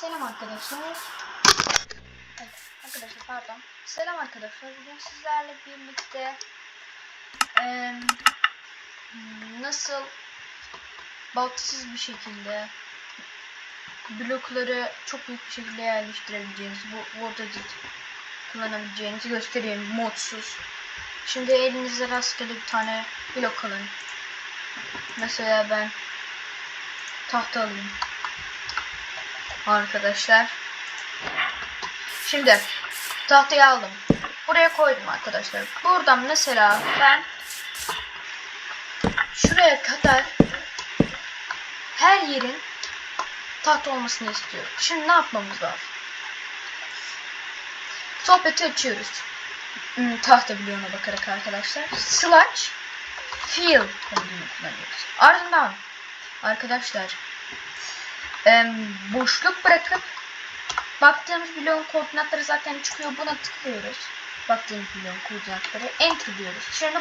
Selam arkadaşlar. Evet, arkadaşlar pardon. Selam arkadaşlar. Bugün sizlerle birlikte eee, nasıl baltasız bir şekilde blokları çok büyük bir şekilde yerleştirebileceğiniz, bu voltajı kullanabileceğinizi göstereyim modsuz. Şimdi elinize rastgele bir tane blok alın. Mesela ben tahta alayım arkadaşlar. Şimdi tahtayı aldım. Buraya koydum arkadaşlar. Buradan mesela ben şuraya kadar her yerin tahta olmasını istiyorum. Şimdi ne yapmamız lazım? Sohbeti açıyoruz. Hmm, tahta bloğuna bakarak arkadaşlar. Slash fill kullanıyoruz. Ardından arkadaşlar boşluk bırakıp baktığımız bloğun koordinatları zaten çıkıyor. Buna tıklıyoruz. Baktığımız bloğun koordinatları enter diyoruz. Şimdi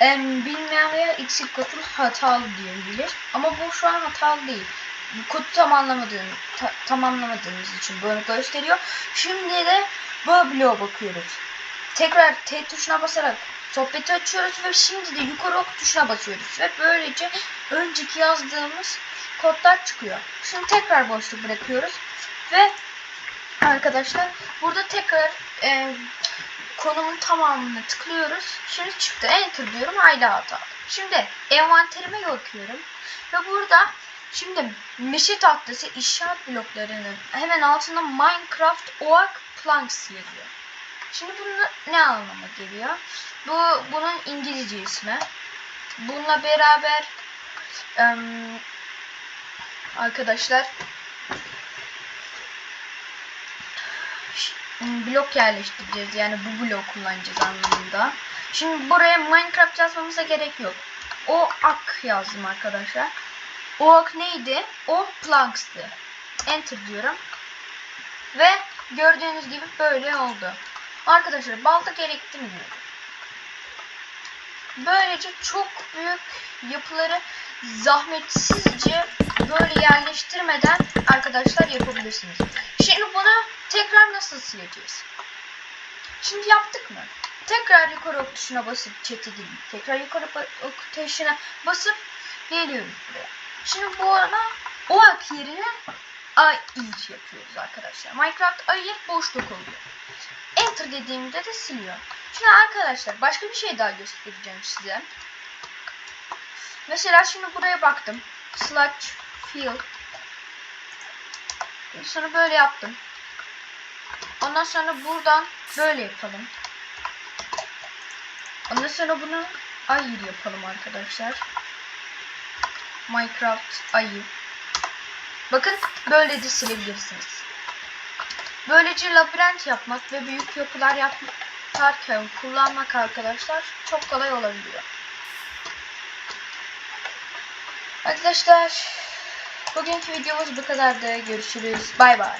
em, bilmeyen veya eksik kodu hatalı diyebilir. Ama bu şu an hatalı değil. Kodu tamamlamadığım, ta- tamamlamadığımız için böyle gösteriyor. Şimdi de bu bloğa bakıyoruz. Tekrar T tuşuna basarak sohbeti açıyoruz ve şimdi de yukarı ok tuşuna basıyoruz. Ve böylece önceki yazdığımız kodlar çıkıyor. Şimdi tekrar boşluk bırakıyoruz. Ve arkadaşlar burada tekrar e, konumun tamamını tıklıyoruz. Şimdi çıktı. Enter diyorum. Hala hata. Şimdi envanterime bakıyorum. Ve burada şimdi meşe tahtası inşaat bloklarının hemen altında Minecraft Oak Planks yazıyor. Şimdi bunun ne anlama geliyor? Bu bunun İngilizce ismi. Bununla beraber em, arkadaşlar blok yerleştireceğiz. Yani bu blok kullanacağız anlamında. Şimdi buraya Minecraft yazmamıza gerek yok. O ak yazdım arkadaşlar. O ak neydi? O planks'tı. Enter diyorum. Ve gördüğünüz gibi böyle oldu. Arkadaşlar balta gerekti mi? Böylece çok büyük yapıları zahmetsizce böyle yerleştirmeden arkadaşlar yapabilirsiniz. Şimdi bunu tekrar nasıl sileceğiz? Şimdi yaptık mı? Tekrar yukarı ok tuşuna basıp chat'e girip tekrar yukarı ok tuşuna basıp geliyoruz buraya. Şimdi bu arada o ak yerine ay yapıyoruz arkadaşlar. Minecraft ayı boşluk oluyor. Enter dediğimde de siliyor. Şimdi arkadaşlar başka bir şey daha göstereceğim size. Mesela şimdi buraya baktım. Slash fill. Sonra böyle yaptım. Ondan sonra buradan böyle yapalım. Ondan sonra bunu ayır yapalım arkadaşlar. Minecraft ayı. Bakın böyle de silebilirsiniz. Böylece labirent yapmak ve büyük yapılar yaparken kullanmak arkadaşlar çok kolay olabiliyor. Arkadaşlar bugünkü videomuz bu kadardı. Görüşürüz. Bay bay.